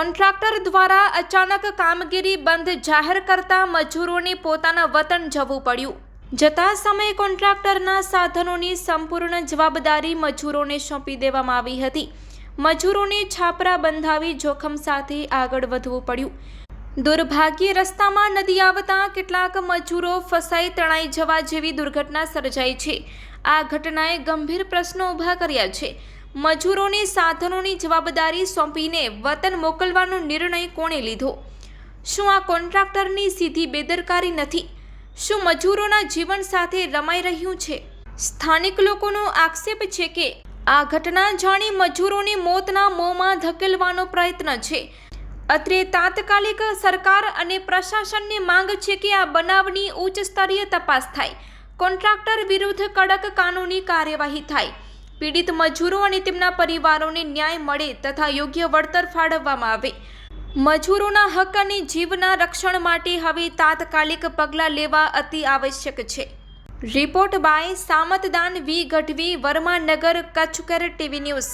Contractor દ્વારા અચાનક કામગીરી બંધ જાહેર કરતા મજૂરોને પોતાના વતન જવું પડ્યું. જતા સમયે કોન્ટ્રાક્ટરના સાધનોની સંપૂર્ણ જવાબદારી મજૂરોને સોંપી દેવામાં આવી હતી. મજૂરોને છાપરા બંધાવી જોખમ સાથે આગળ વધવું પડ્યું. દુર્ભાગ્યે રસ્તામાં નદી આવતા કેટલાક મજૂરો ફસાઈ તણાઈ જવા જેવી દુર્ઘટના સર્જાઈ છે. આ ઘટનાએ ગંભીર પ્રશ્નો ઊભા કર્યા છે. મજૂરોને સાધનોની જવાબદારી સોંપીને વતન મોકલવાનો નિર્ણય કોણે લીધો? શું આ કોન્ટ્રાક્ટરની સીધી બેદરકારી નથી? શું મજૂરોના જીવન સાથે રમાઈ રહ્યું છે? સ્થાનિક લોકોનો આક્ષેપ છે કે આ ઘટના જાણી મજૂરોને મોતના મોંમાં ધકેલવાનો પ્રયત્ન છે. અત્રે તાત્કાલિક સરકાર અને પ્રશાસનની માંગ છે કે આ બનાવની ઉચ્ચ સ્તરીય તપાસ થાય. કોન્ટ્રાક્ટર વિરુદ્ધ કડક કાનૂની કાર્યવાહી થાય. પીડિત મજૂરો અને તેમના પરિવારોને ન્યાય મળે તથા યોગ્ય વળતર ફાળવવામાં આવે. મજૂરોના હક અને જીવના રક્ષણ માટે હવે તાત્કાલિક પગલાં લેવા અતિ આવશ્યક છે. Report by Samatdan V Gadhvi Varmanagar કચ્છકર TV news.